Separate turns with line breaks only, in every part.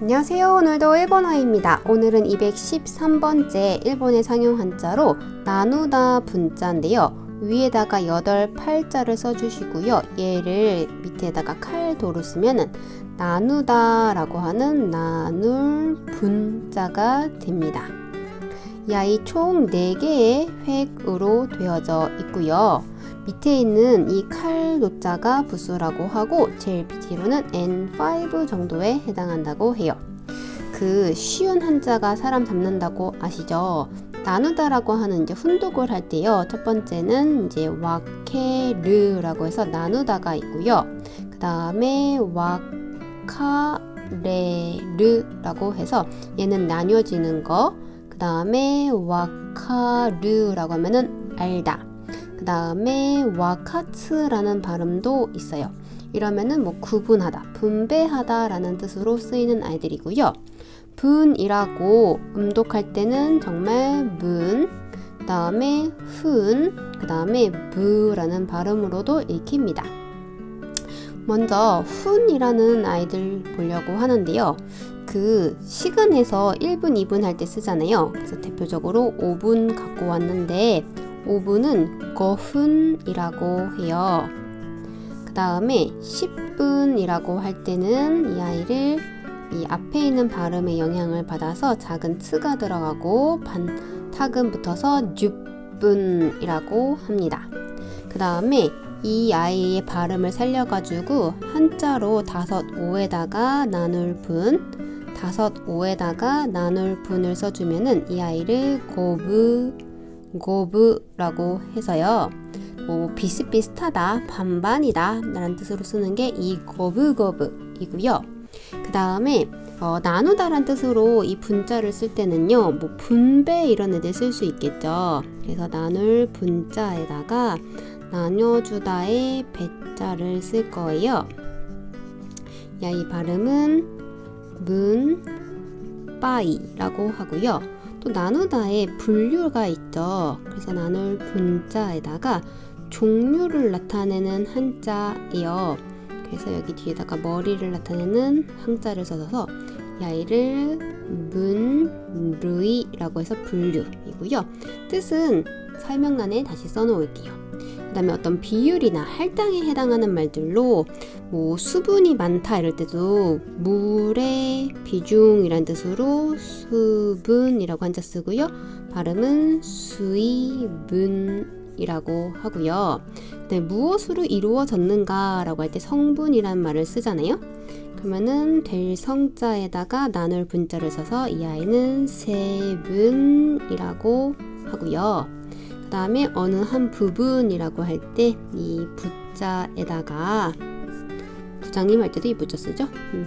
안녕하세요. 오늘도 일본어입니다. 오늘은 213번째 일본의 상용 한자로 나누다 분자인데요. 위에다가 8 팔자를 써주시고요. 얘를 밑에다가 칼도로 쓰면은 나누다 라고 하는 나눌 분자가 됩니다. 이 아이 총 4개의 획으로 되어져 있고요. 밑에 있는 이 칼 노자가 부수라고 하고 뒤로는 N5 정도에 해당한다고 해요. 그 쉬운 한자가 사람 잡는다고 아시죠? 나누다라고 하는 이제 훈독을 할 때요. 첫 번째는 이제 와케르라고 해서 나누다가 있고요. 그 다음에 와카레르라고 해서 얘는 나뉘어지는 거. 그 다음에 와카르라고 하면은 알다. 그 다음에 와카츠라는 발음도 있어요. 이러면은 뭐 구분하다, 분배하다라는 뜻으로 쓰이는 아이들이고요. 분이라고 음독할 때는 정말 문, 그 다음에 훈, 그 다음에 부라는 발음으로도 읽힙니다. 먼저 훈이라는 아이들 보려고 하는데요. 그 시간에서 1분, 2분 할 때 쓰잖아요. 그래서 대표적으로 5분 갖고 왔는데 5분은 거훈이라고 해요. 그 다음에 10분이라고 할 때는 이 아이를 이 앞에 있는 발음의 영향을 받아서 작은 트가 들어가고 반 탁은 붙어서 6분이라고 합니다. 그 다음에 이 아이의 발음을 살려가지고 한자로 다섯 오에다가 나눌 분, 다섯 오에다가 나눌 분을 써주면은 이 아이를 고브 고브라고 해서요. 뭐 비슷비슷하다, 반반이다 라는 뜻으로 쓰는 게 이 고브고브이고요. 그 다음에 어, 나누다란 뜻으로 이 분자를 쓸 때는요, 뭐 분배 이런 애들 쓸 수 있겠죠. 그래서 나눌 분자에다가 나눠주다의 배자를 쓸 거예요. 야, 이 발음은 문, 빠이라고 하고요. 또 나누다에 분류가 있죠. 그래서 나눌 분자에다가 종류를 나타내는 한자예요. 그래서 여기 뒤에다가 머리를 나타내는 한자를 써서 이 아이를 문루이라고 해서 분류이고요. 뜻은 설명란에 다시 써놓을게요. 그 다음에 어떤 비율이나 할당에 해당하는 말들로 뭐 수분이 많다 이럴 때도 물의 비중이란 뜻으로 수분이라고 한자 쓰고요. 발음은 수이분이라고 하고요. 네, 무엇으로 이루어졌는가라고 할 때 성분이란 말을 쓰잖아요. 그러면은 될 성자에다가 나눌 분자를 써서 이 아이는 세분이라고 하고요. 그 다음에 어느 한 부분이라고 할 때 이 부자에다가 부장님 할 때도 이 부자 쓰죠. 음.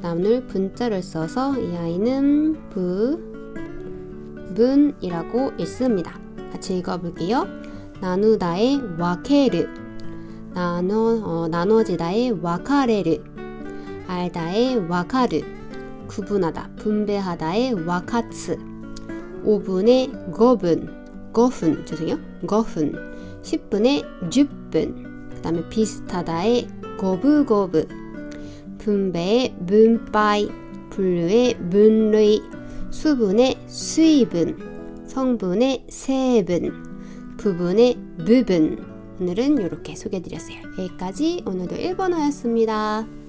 나눌 분자를 써서 이 아이는 부 분이라고 읽습니다. 같이 읽어볼게요. 나누다의 와케르. 나눠 어, 나눠지다의 와카레르. 알다의 와카르. 구분하다 분배하다의 와카츠. 5분의 거분 거훈 죄송해요. 거훈. 10분의 10분. 그 다음에 비슷하다의 거브거브 분배의 문바이 분류의 문의 수분의 수입은 성분의 세분 부분의 부분 오늘은 이렇게 소개해드렸어요. 여기까지 오늘도 1번어였습니다.